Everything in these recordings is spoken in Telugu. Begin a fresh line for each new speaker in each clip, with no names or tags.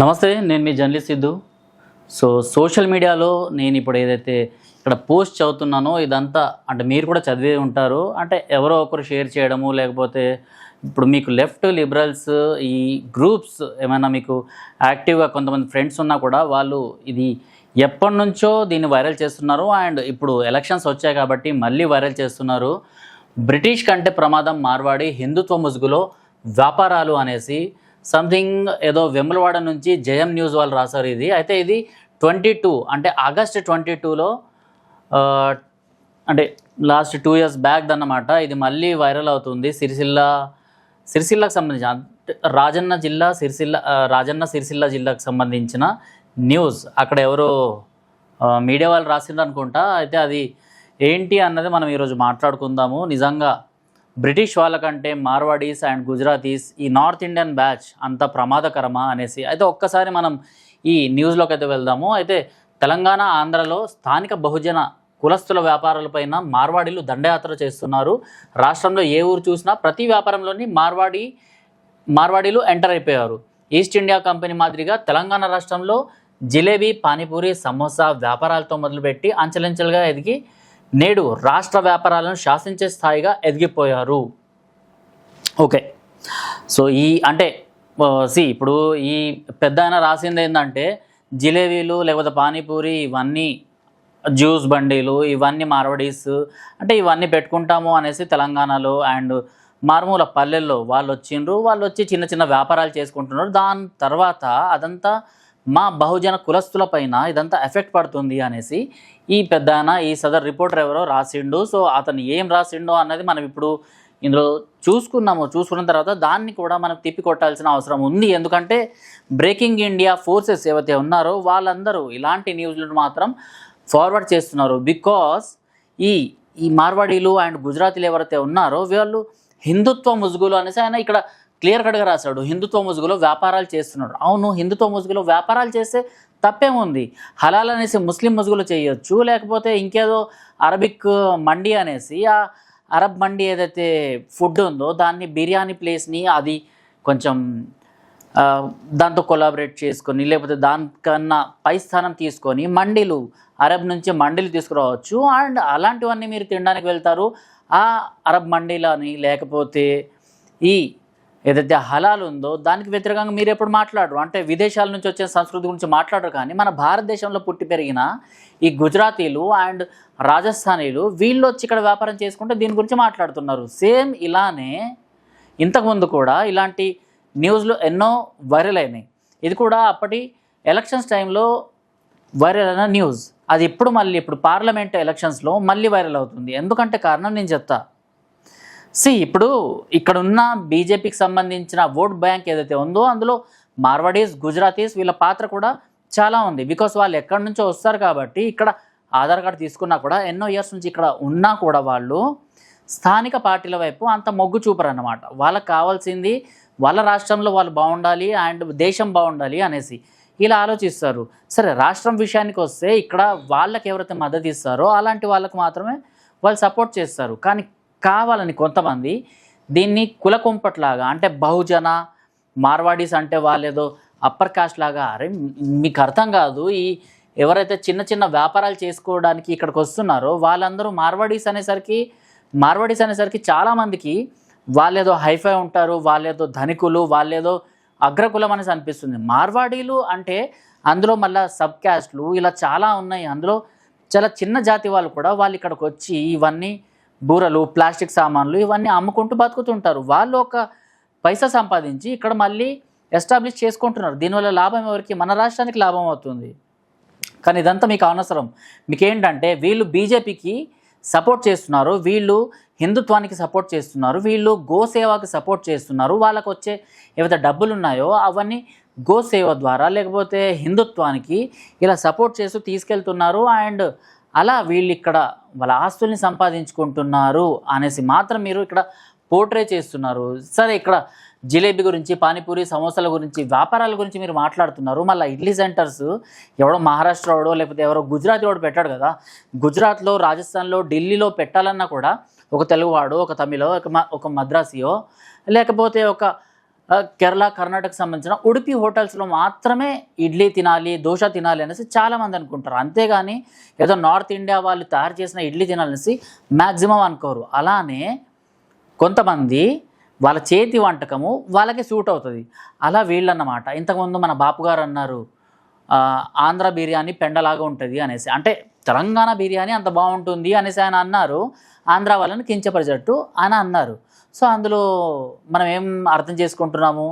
నమస్తే నేను మీ జర్నలిస్ట్ సిద్ధు. సో సోషల్ మీడియాలో నేను ఇప్పుడు ఏదైతే ఇక్కడ పోస్ట్ చదువుతున్నానో ఇదంతా అంటే మీరు కూడా చదివే ఉంటారు. అంటే ఎవరో ఒకరు షేర్ చేయడము లేకపోతే ఇప్పుడు మీకు లెఫ్ట్ లిబరల్స్ ఈ గ్రూప్స్ ఏమైనా మీకు యాక్టివ్గా కొంతమంది ఫ్రెండ్స్ ఉన్నా కూడా వాళ్ళు ఇది ఎప్పటి నుంచో దీన్ని వైరల్ చేస్తున్నారు. అండ్ ఇప్పుడు ఎలక్షన్స్ వచ్చాయి కాబట్టి మళ్ళీ వైరల్ చేస్తున్నారు. బ్రిటిష్ కంటే ప్రమాదం మార్వాడి హిందుత్వ ముసుగులో వ్యాపారాలు అనేసి సంథింగ్ ఏదో వెములవాడ నుంచి జయం న్యూస్ వాళ్ళు రాశారు ఇది. అయితే ఇది ట్వంటీ టూ అంటే ఆగస్ట్ ట్వంటీ టూలో అంటే లాస్ట్ టూ ఇయర్స్ బ్యాక్ అన్నమాట. ఇది మళ్ళీ వైరల్ అవుతుంది. సిరిసిల్ల సిరిసిల్లకు సంబంధించిన అంటే రాజన్న జిల్లా సిరిసిల్ల రాజన్న సిరిసిల్ల జిల్లాకు సంబంధించిన న్యూస్. అక్కడ ఎవరో మీడియా వాళ్ళు రాసిందనుకుంటా అనుకుంటా. అయితే అది ఏంటి అన్నది మనం ఈరోజు మాట్లాడుకుందాము. నిజంగా బ్రిటిష్ వాళ్ళకంటే మార్వాడీస్ అండ్ గుజరాతీస్ ఈ నార్త్ ఇండియన్ బ్యాచ్ అంత ప్రమాదకరమా అనేసి అయితే ఒక్కసారి మనం ఈ న్యూస్లోకి అయితే వెళ్దాము. అయితే తెలంగాణ ఆంధ్రలో స్థానిక బహుజన కులస్తుల వ్యాపారాలపైన మార్వాడీలు దండయాత్ర చేస్తున్నారు. రాష్ట్రంలో ఏ ఊరు చూసినా ప్రతి వ్యాపారంలోని మార్వాడి మార్వాడీలు ఎంటర్ అయిపోయారు. ఈస్ట్ ఇండియా కంపెనీ మాదిరిగా తెలంగాణ రాష్ట్రంలో జిలేబీ పానీపూరి సమోసా వ్యాపారాలతో మొదలుపెట్టి అంచెలంచెలుగా ఎదిగి నేడు రాష్ట్ర వ్యాపారాలను శాసించే స్థాయిగా ఎదిగిపోయారు. ఓకే. సో ఈ అంటే సి ఇప్పుడు ఈ పెద్ద ఆయన రాసింది ఏంటంటే జిలేబీలు లేకపోతే పానీపూరి ఇవన్నీ జ్యూస్ బండీలు ఇవన్నీ మార్వడీస్ అంటే ఇవన్నీ పెట్టుకుంటాము అనేసి తెలంగాణలో అండ్ మారుమూల పల్లెల్లో వాళ్ళు వచ్చిండ్రు వాళ్ళు వచ్చి చిన్న చిన్న వ్యాపారాలు చేసుకుంటున్నారు. దాని తర్వాత అదంతా మా బహుజన కులస్తుల పైన ఇదంతా ఎఫెక్ట్ పడుతుంది అనేసి ఈ పెద్ద ఈ సదర్ రిపోర్టర్ ఎవరో రాసిండు. సో అతను ఏం రాసిండో అన్నది మనం ఇప్పుడు ఇందులో చూసుకున్నాము. చూసుకున్న తర్వాత దాన్ని కూడా మనం తిప్పి కొట్టాల్సిన అవసరం ఉంది. ఎందుకంటే బ్రేకింగ్ ఇండియా ఫోర్సెస్ ఏవైతే ఉన్నారో వాళ్ళందరూ ఇలాంటి న్యూస్లను మాత్రం ఫార్వర్డ్ చేస్తున్నారు. బికాస్ ఈ ఈ మార్వాడీలు అండ్ గుజరాతీలు ఎవరైతే ఉన్నారో వీళ్ళు హిందుత్వ ముసుగులు అనేసి ఆయన ఇక్కడ క్లియర్ కట్గా రాశాడు. హిందుత్వ ముసుగులో వ్యాపారాలు చేస్తున్నాడు. అవును హిందుత్వ ముసుగులో వ్యాపారాలు చేస్తే తప్పేముంది? హలాల్ అనేసి ముస్లిం ముసుగులు చేయొచ్చు లేకపోతే ఇంకేదో అరబిక్ మండి అనేసి ఆ అరబ్ మండి ఏదైతే ఫుడ్ ఉందో దాన్ని బిర్యానీ ప్లేస్ని అది కొంచెం దాంతో కొలాబరేట్ చేసుకొని లేకపోతే దానికన్నా పై స్థానం తీసుకొని మండీలు అరబ్ నుంచి మండీలు తీసుకురావచ్చు. అండ్ అలాంటివన్నీ మీరు తినడానికి వెళ్తారు. ఆ అరబ్ మండీలని లేకపోతే ఈ ఏదైతే హలాల్ ఉందో దానికి వ్యతిరేకంగా మీరు ఎప్పుడు మాట్లాడరు. అంటే విదేశాల నుంచి వచ్చే సంస్కృతి గురించి మాట్లాడరు కానీ మన భారతదేశంలో పుట్టి పెరిగిన ఈ గుజరాతీలు అండ్ రాజస్థానీలు వీళ్ళు వచ్చి ఇక్కడ వ్యాపారం చేసుకుంటే దీని గురించి మాట్లాడుతున్నారు. సేమ్ ఇలానే ఇంతకుముందు కూడా ఇలాంటి న్యూస్లు ఎన్నో వైరల్ అయినాయి. ఇది కూడా అప్పటి ఎలక్షన్స్ టైంలో వైరల్ అయిన న్యూస్. అది ఇప్పుడు మళ్ళీ ఇప్పుడు పార్లమెంట్ ఎలక్షన్స్లో మళ్ళీ వైరల్ అవుతుంది. ఎందుకంటే కారణం నేను చెప్తాను సి ఇప్పుడు ఇక్కడ ఉన్న బీజేపీకి సంబంధించిన ఓట్ బ్యాంక్ ఏదైతే ఉందో అందులో మార్వాడీస్ గుజరాతీస్ వీళ్ళ పాత్ర కూడా చాలా ఉంది. బికాస్ వాళ్ళు ఎక్కడి నుంచో వస్తారు కాబట్టి ఇక్కడ ఆధార్ కార్డు తీసుకున్నా కూడా ఎన్నో ఇయర్స్ నుంచి ఇక్కడ ఉన్నా కూడా వాళ్ళు స్థానిక పార్టీల వైపు అంత మొగ్గు చూపరు అన్నమాట వాళ్ళకి కావాల్సింది వాళ్ళ రాష్ట్రంలో వాళ్ళు బాగుండాలి అండ్ దేశం బాగుండాలి అనేసి ఇలా ఆలోచిస్తారు. సరే రాష్ట్రం విషయానికి వస్తే ఇక్కడ వాళ్ళకి ఎవరైతే మద్దతు ఇస్తారో అలాంటి వాళ్ళకు మాత్రమే వాళ్ళు సపోర్ట్ చేస్తారు. కానీ కావాలని కొంతమంది దీన్ని కులకుంపట్లాగా అంటే బహుజన మార్వాడీస్ అంటే వాళ్ళేదో అప్పర్ కాస్ట్ లాగా. అరే మీకు అర్థం కాదు ఈ ఎవరైతే చిన్న చిన్న వ్యాపారాలు చేసుకోవడానికి ఇక్కడికి వస్తున్నారో వాళ్ళందరూ మార్వాడీస్ అనేసరికి మార్వాడీస్ అనేసరికి చాలామందికి వాళ్ళేదో హైఫై ఉంటారు వాళ్ళేదో ధనికులు వాళ్ళేదో అగ్రకులం అనేసి అనిపిస్తుంది. మార్వాడీలు అంటే అందులో మళ్ళీ సబ్ క్యాస్ట్లు ఇలా చాలా ఉన్నాయి. అందులో చాలా చిన్న జాతి వాళ్ళు కూడా వాళ్ళు ఇక్కడికి వచ్చి ఇవన్నీ బూరలు ప్లాస్టిక్ సామాన్లు ఇవన్నీ అమ్ముకుంటూ బతుకుతుంటారు. వాళ్ళు ఒక పైసా సంపాదించి ఇక్కడ మళ్ళీ ఎస్టాబ్లిష్ చేసుకుంటున్నారు. దీనివల్ల లాభం ఎవరికి? మన రాష్ట్రానికి లాభం అవుతుంది. కానీ ఇదంతా మీకు అనవసరం. మీకేంటంటే వీళ్ళు బీజేపీకి సపోర్ట్ చేస్తున్నారు. వీళ్ళు హిందుత్వానికి సపోర్ట్ చేస్తున్నారు. వీళ్ళు గోసేవకి సపోర్ట్ చేస్తున్నారు. వాళ్ళకు వచ్చే ఏవైతే డబ్బులు ఉన్నాయో అవన్నీ గోసేవ ద్వారా లేకపోతే హిందుత్వానికి ఇలా సపోర్ట్ చేస్తూ తీసుకెళ్తున్నారు. అండ్ అలా వీళ్ళు ఇక్కడ వాళ్ళ ఆస్తుల్ని సంపాదించుకుంటున్నారు అనేసి మాత్రం మీరు ఇక్కడ పోర్ట్రే చేస్తున్నారు. సరే ఇక్కడ జిలేబీ గురించి పానీపూరి సమోసాల గురించి వ్యాపారాల గురించి మీరు మాట్లాడుతున్నారు. మళ్ళీ ఇడ్లీ సెంటర్స్ ఎవడో మహారాష్ట్ర వాడో లేకపోతే ఎవరో గుజరాత్ వాడు పెట్టాడు కదా. గుజరాత్లో రాజస్థాన్లో ఢిల్లీలో పెట్టాలన్నా కూడా ఒక తెలుగువాడు ఒక తమిళో ఒక మ- ఒక మద్రాసియో లేకపోతే ఒక కేరళ కర్ణాటక సంబంధించిన ఉడిపి హోటల్స్లో మాత్రమే ఇడ్లీ తినాలి దోశ తినాలి అనేసి చాలామంది అనుకుంటారు. అంతేగాని ఏదో నార్త్ ఇండియా వాళ్ళు తయారు చేసిన ఇడ్లీ తినాలనేసి మ్యాక్సిమం అనుకోరు. అలానే కొంతమంది వాళ్ళ చేతి వంటకము వాళ్ళకి సూట్ అవుతుంది. అలా వీళ్ళన్నమాట. ఇంతకుముందు మన బాపు గారు అన్నారు ఆంధ్ర బిర్యానీ పెండలాగా ఉంటుంది అనేసి. అంటే తెలంగాణ బిర్యానీ అంత బాగుంటుంది అనేసి ఆయన అన్నారు ఆంధ్ర వాళ్ళని కించపరిచేట్టు ఆయన అన్నారు. సో అందులో మనం ఏం అర్థం చేసుకుంటున్నాము?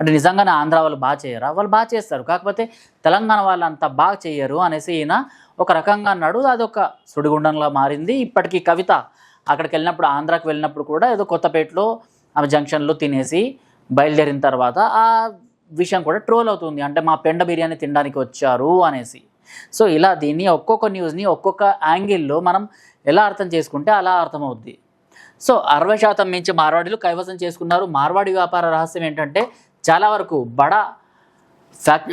అంటే నిజంగానే ఆంధ్ర వాళ్ళు బాగా చేయరా? వాళ్ళు బాగా చేస్తారు. కాకపోతే తెలంగాణ వాళ్ళు అంత బాగా చేయరు అనేసి ఈయన ఒక రకంగా అన్నాడు. అదొక సుడిగుండంలా మారింది. ఇప్పటికీ కవిత అక్కడికి వెళ్ళినప్పుడు ఆంధ్రాకి వెళ్ళినప్పుడు కూడా ఏదో కొత్తపేటలో ఆమె జంక్షన్లో తినేసి బయలుదేరిన తర్వాత ఆ విషయం కూడా ట్రోల్ అవుతుంది. అంటే మా పెండ బిర్యానీ తినడానికి వచ్చారు అనేసి. సో ఇలా దీన్ని ఒక్కొక్క న్యూస్ని ఒక్కొక్క యాంగిల్లో మనం ఎలా అర్థం చేసుకుంటే అలా అర్థమవుద్ది. సో అరవై శాతం మించి మార్వాడీలు కైవసం చేసుకున్నారు. మార్వాడి వ్యాపార రహస్యం ఏంటంటే చాలా వరకు బడా ఫ్యాక్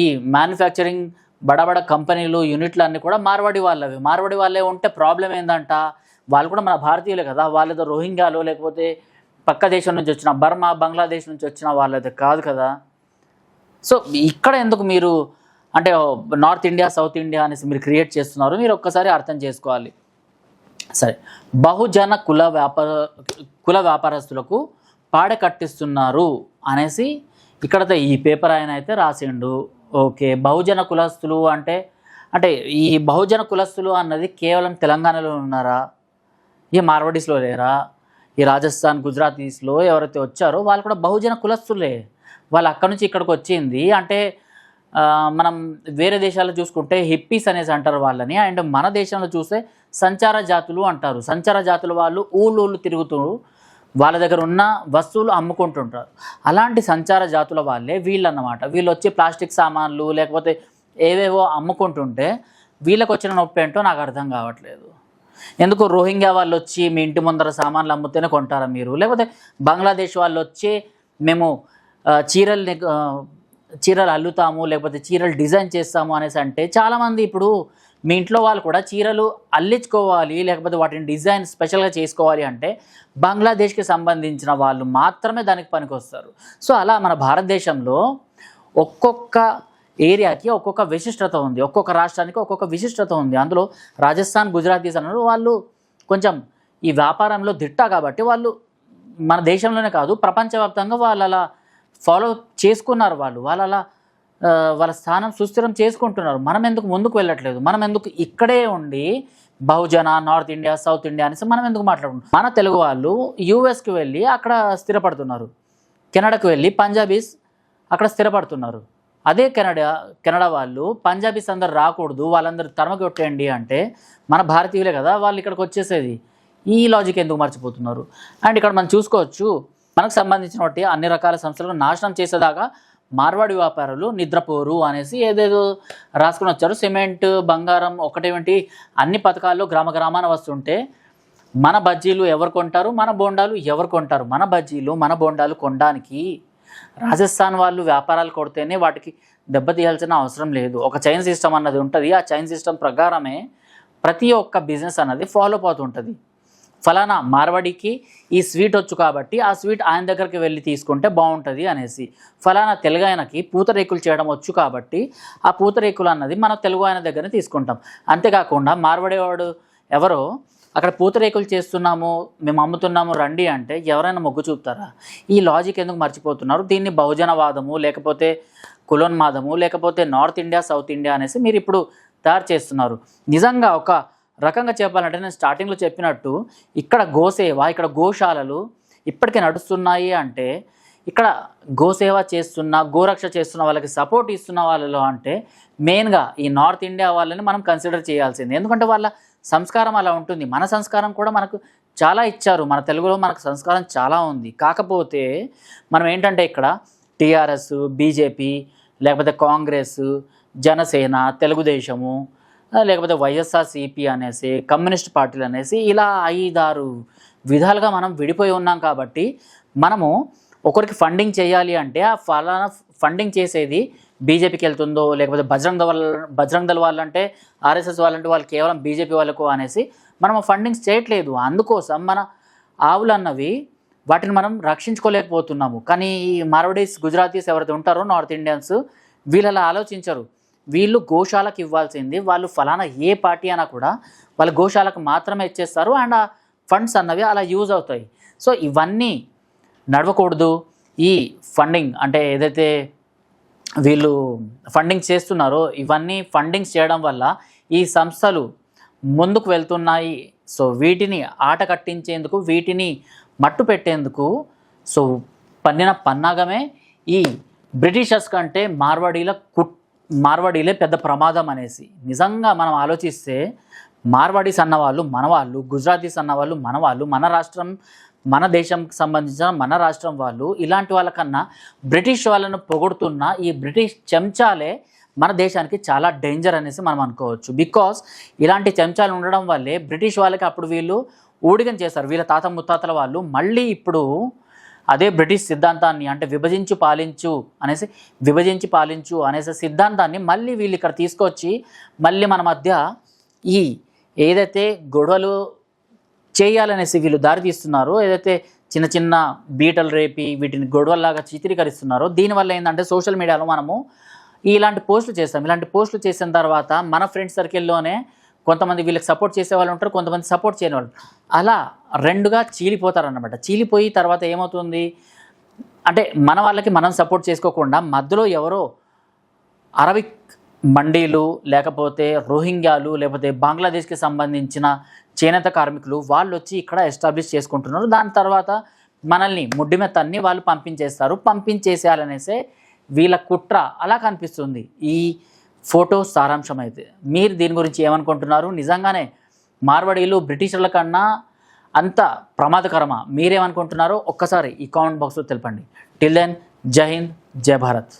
ఈ మ్యానుఫ్యాక్చరింగ్ బడబడ కంపెనీలు యూనిట్లు అన్నీ కూడా మార్వాడి వాళ్ళవి. మార్వాడి వాళ్ళే ఉంటే ప్రాబ్లం ఏందంట? వాళ్ళు కూడా మన భారతీయులే కదా. వాళ్ళేదో రోహింగ్యాలు లేకపోతే పక్క దేశం నుంచి వచ్చిన బర్మా బంగ్లాదేశ్ నుంచి వచ్చిన వాళ్ళది కాదు కదా. సో ఇక్కడ ఎందుకు మీరు అంటే నార్త్ ఇండియా సౌత్ ఇండియా అనేసి మీరు క్రియేట్ చేస్తున్నారు? మీరు ఒక్కసారి అర్థం చేసుకోవాలి. సరే. బహుజన కుల వ్యాపార కుల వ్యాపారస్తులకు పాడ కట్టిస్తున్నారు అనేసి ఇక్కడ ఈ పేపర్ ఆయన అయితే రాసిండు. ఓకే. బహుజన కులస్తులు అంటే అంటే ఈ బహుజన కులస్తులు అన్నది కేవలం తెలంగాణలో ఉన్నారా? ఈ మార్వడీస్లో లేరా? ఈ రాజస్థాన్ గుజరాతీస్లో ఎవరైతే వచ్చారో వాళ్ళు కూడా బహుజన కులస్తులే. వాళ్ళు అక్కడి నుంచి ఇక్కడికి వచ్చింది. అంటే మనం వేరే దేశాల్లో చూసుకుంటే హిప్పీస్ అనేసి అంటారు వాళ్ళని. అండ్ మన దేశంలో చూస్తే సంచార జాతులు అంటారు. సంచార జాతుల వాళ్ళు ఊళ్ళూళ్ళు తిరుగుతూ వాళ్ళ దగ్గర ఉన్న వస్తువులు అమ్ముకుంటుంటారు. అలాంటి సంచార జాతుల వాళ్ళే వీళ్ళు అన్నమాట వీళ్ళు వచ్చి ప్లాస్టిక్ సామాన్లు లేకపోతే ఏవేవో అమ్ముకుంటుంటే వీళ్ళకి వచ్చిన నొప్పి ఏంటో నాకు అర్థం కావట్లేదు. ఎందుకు రోహింగ్యా వాళ్ళు వచ్చి మీ ఇంటి ముందర సామాన్లు అమ్ముతేనే కొంటారా మీరు? లేకపోతే బంగ్లాదేశ్ వాళ్ళు వచ్చి మేము చీరల్ని చీరలు అల్లుతాము లేకపోతే చీరలు డిజైన్ చేస్తాము అనేసి అంటే చాలామంది ఇప్పుడు మీ ఇంట్లో వాళ్ళు కూడా చీరలు అల్లించుకోవాలి లేకపోతే వాటిని డిజైన్ స్పెషల్గా చేసుకోవాలి అంటే బంగ్లాదేశ్కి సంబంధించిన వాళ్ళు మాత్రమే దానికి పనికొస్తారు. సో అలా మన భారతదేశంలో ఒక్కొక్క ఏరియాకి ఒక్కొక్క విశిష్టత ఉంది. ఒక్కొక్క రాష్ట్రానికి ఒక్కొక్క విశిష్టత ఉంది. అందులో రాజస్థాన్ గుజరాతీస్ అన్నారు. వాళ్ళు కొంచెం ఈ వ్యాపారంలో దిట్ట కాబట్టి వాళ్ళు మన దేశంలోనే కాదు ప్రపంచవ్యాప్తంగా వాళ్ళు అలా ఫాలో చేసుకున్నారు వాళ్ళు. వాళ్ళు అలా వాళ్ళ స్థానం సుస్థిరం చేసుకుంటున్నారు. మనం ఎందుకు ముందుకు వెళ్ళట్లేదు? మనం ఎందుకు ఇక్కడే ఉండి Bahujan north India south India అనేసి మనం ఎందుకు మాట్లాడుకుంటున్నాం? మన తెలుగు వాళ్ళు యూఎస్కి వెళ్ళి అక్కడ స్థిరపడుతున్నారు. కెనడాకు వెళ్ళి పంజాబీస్ అక్కడ స్థిరపడుతున్నారు. అదే కెనడా కెనడా వాళ్ళు పంజాబీస్ అందరు రాకూడదు వాళ్ళందరూ తరమకి కొట్టేయండి అంటే మన భారతీయులే కదా వాళ్ళు ఇక్కడికి వచ్చేసేది. ఈ లాజిక్ ఎందుకు మర్చిపోతున్నారు? అండ్ ఇక్కడ మనం చూసుకోవచ్చు మనకు సంబంధించినటువంటి అన్ని రకాల సంస్థలను నాశనం చేసేదాకా మార్వాడి వ్యాపారులు నిద్రపోరు అనేసి ఏదేదో రాసుకుని వచ్చారు. సిమెంట్ బంగారం ఒకటేమిటి అన్ని పథకాల్లో గ్రామ గ్రామాన వస్తుంటే మన బజ్జీలు ఎవరు కొంటారు? మన బోండాలు ఎవరు కొంటారు? మన బజ్జీలు మన బోండాలు కొనడానికి రాజస్థాన్ వాళ్ళు వ్యాపారాలు కొడితేనే వాటికి దెబ్బతీయాల్సిన అవసరం లేదు. ఒక చైన్ సిస్టమ్ అన్నది ఉంటుంది. ఆ చైన్ సిస్టమ్ ప్రకారమే ప్రతి ఒక్క బిజినెస్ అన్నది ఫాలో అవుతుంటుంది ఫలానా మార్వడికి ఈ స్వీట్ వచ్చు కాబట్టి ఆ స్వీట్ ఆయన దగ్గరికి వెళ్ళి తీసుకుంటే బాగుంటుంది అనేసి. ఫలానా తెలుగు ఆయనకి పూతరేకులు చేయడం వచ్చు కాబట్టి ఆ పూతరేకులు అన్నది మనం తెలుగు ఆయన దగ్గర తీసుకుంటాం. అంతేకాకుండా మార్వడేవాడు ఎవరో అక్కడ పూతరేకులు చేస్తున్నాము మేము అమ్ముతున్నాము రండి అంటే ఎవరైనా మొగ్గు చూపుతారా? ఈ లాజిక్ ఎందుకు మర్చిపోతున్నారు? దీన్ని బహుజనవాదము లేకపోతే కులోన్మాదము లేకపోతే నార్త్ ఇండియా సౌత్ ఇండియా అనేసి మీరు ఇప్పుడు తయారు చేస్తున్నారు. నిజంగా ఒక రకంగా చెప్పాలంటే నేను స్టార్టింగ్లో చెప్పినట్టు ఇక్కడ గోసేవ ఇక్కడ గోశాలలు ఇప్పటికే నడుస్తున్నాయి అంటే ఇక్కడ గోసేవ చేస్తున్న గోరక్ష చేస్తున్న వాళ్ళకి సపోర్ట్ ఇస్తున్న వాళ్ళలో అంటే మెయిన్గా ఈ నార్త్ ఇండియా వాళ్ళని మనం కన్సిడర్ చేయాల్సింది. ఎందుకంటే వాళ్ళ సంస్కారం అలా ఉంటుంది. మన సంస్కారం కూడా మనకు చాలా ఇచ్చారు. మన తెలుగులో మనకు సంస్కారం చాలా ఉంది. కాకపోతే మనం ఏంటంటే ఇక్కడ టీఆర్ఎస్ బీజేపీ లేకపోతే కాంగ్రెస్ జనసేన తెలుగుదేశము లేకపోతే వైఎస్ఆర్సీపీ అనేసి కమ్యూనిస్ట్ పార్టీలు అనేసి ఇలా ఐదారు విధాలుగా మనం విడిపోయి ఉన్నాం కాబట్టి మనము ఒకరికి ఫండింగ్ చేయాలి అంటే ఆ ఫలానా ఫండింగ్ చేసేది బీజేపీకి వెళ్తుందో లేకపోతే బజరంగ దళ బజరంగ్ దళ వాళ్ళంటే ఆర్ఎస్ఎస్ వాళ్ళంటే వాళ్ళు కేవలం బీజేపీ వాళ్ళకు అనేసి మనం ఫండింగ్స్ చేయట్లేదు. అందుకోసం మన ఆవులు అన్నవి వాటిని మనం రక్షించుకోలేకపోతున్నాము. కానీ ఈ మార్వడీస్ గుజరాతీస్ ఎవరైతే ఉంటారో నార్త్ ఇండియన్స్ వీళ్ళు అలా ఆలోచించరు. వీళ్ళు గోశాలకు ఇవ్వాల్సింది వాళ్ళు ఫలానా ఏ పార్టీ అయినా కూడా వాళ్ళు గోశాలకు మాత్రమే ఇచ్చేస్తారు అండ్ ఆ ఫండ్స్ అన్నవి అలా యూజ్ అవుతాయి. సో ఇవన్నీ నడవకూడదు. ఈ ఫండింగ్ అంటే ఏదైతే వీళ్ళు ఫండింగ్ చేస్తున్నారో ఇవన్నీ ఫండింగ్స్ చేయడం వల్ల ఈ సంస్థలు ముందుకు వెళ్తున్నాయి. సో వీటిని ఆట కట్టించేందుకు వీటిని మట్టు పెట్టేందుకు సో పన్నిన పన్నాగమే ఈ బ్రిటిషర్స్ కంటే మార్వాడీల కుట్ మార్వాడీలే పెద్ద ప్రమాదం అనేసి. నిజంగా మనం ఆలోచిస్తే మార్వాడీస్ అన్నవాళ్ళు మనవాళ్ళు గుజరాతీస్ అన్నవాళ్ళు మనవాళ్ళు మన రాష్ట్రం మన దేశంకి సంబంధించిన మన రాష్ట్రం వాళ్ళు ఇలాంటి వాళ్ళకన్నా బ్రిటిష్ వాళ్ళను పొగుడుతున్న ఈ బ్రిటిష్ చెంచాలే మన దేశానికి చాలా డేంజర్ అనేసి మనం అనుకోవచ్చు. బికాస్ ఇలాంటి చెంచాలు ఉండడం వల్లే బ్రిటిష్ వాళ్ళకి అప్పుడు వీళ్ళు ఊడిగం చేస్తారు వీళ్ళ తాత ముత్తాతల వాళ్ళు మళ్ళీ ఇప్పుడు అదే బ్రిటిష్ సిద్ధాంతాన్ని అంటే విభజించు పాలించు అనేసి విభజించి పాలించు అనేసి సిద్ధాంతాన్ని మళ్ళీ వీళ్ళు ఇక్కడ తీసుకొచ్చి మళ్ళీ మన మధ్య ఈ ఏదైతే గొడవలు చేయాలనేసి వీళ్ళు దారి తీస్తున్నారో ఏదైతే చిన్న చిన్న బీటలు రేపి వీటిని గొడవల్లాగా చిత్రీకరిస్తున్నారో దీనివల్ల ఏంటంటే సోషల్ మీడియాలో మనము ఇలాంటి పోస్టులు చేస్తాం. ఇలాంటి పోస్టులు చేసిన తర్వాత మన ఫ్రెండ్స్ సర్కిల్లోనే కొంతమంది వీళ్ళకి సపోర్ట్ చేసే వాళ్ళు ఉంటారు కొంతమంది సపోర్ట్ చేయని వాళ్ళు అలా రెండుగా చీలిపోతారన్నమాట. చీలిపోయి తర్వాత ఏమవుతుంది? అంటే మన వాళ్ళకి మనం సపోర్ట్ చేసుకోకుండా మధ్యలో ఎవరో అరబిక్ మండీలు లేకపోతే రోహింగ్యాలు లేకపోతే బంగ్లాదేశ్కి సంబంధించిన చేనేత కార్మికులు వాళ్ళు వచ్చి ఇక్కడ ఎస్టాబ్లిష్ చేసుకుంటున్నారు. దాని తర్వాత మనల్ని ముడ్డి తన్ని వాళ్ళు పంపించేస్తారు. పంపించేసేయాలనేసే వీళ్ళ కుట్ర అలా కనిపిస్తుంది. ఈ ఫోటో సారాంశం అయితే మీరు దీని గురించి ఏమనుకుంటున్నారు? నిజంగానే మార్వాడీలు బ్రిటిషర్ల కన్నా అంత ప్రమాదకరమా? మీరేమనుకుంటున్నారో ఒక్కసారి ఈ కామెంట్ బాక్స్లో తెలపండి. టిల్ దెన్ జై హింద్ జై భారత్.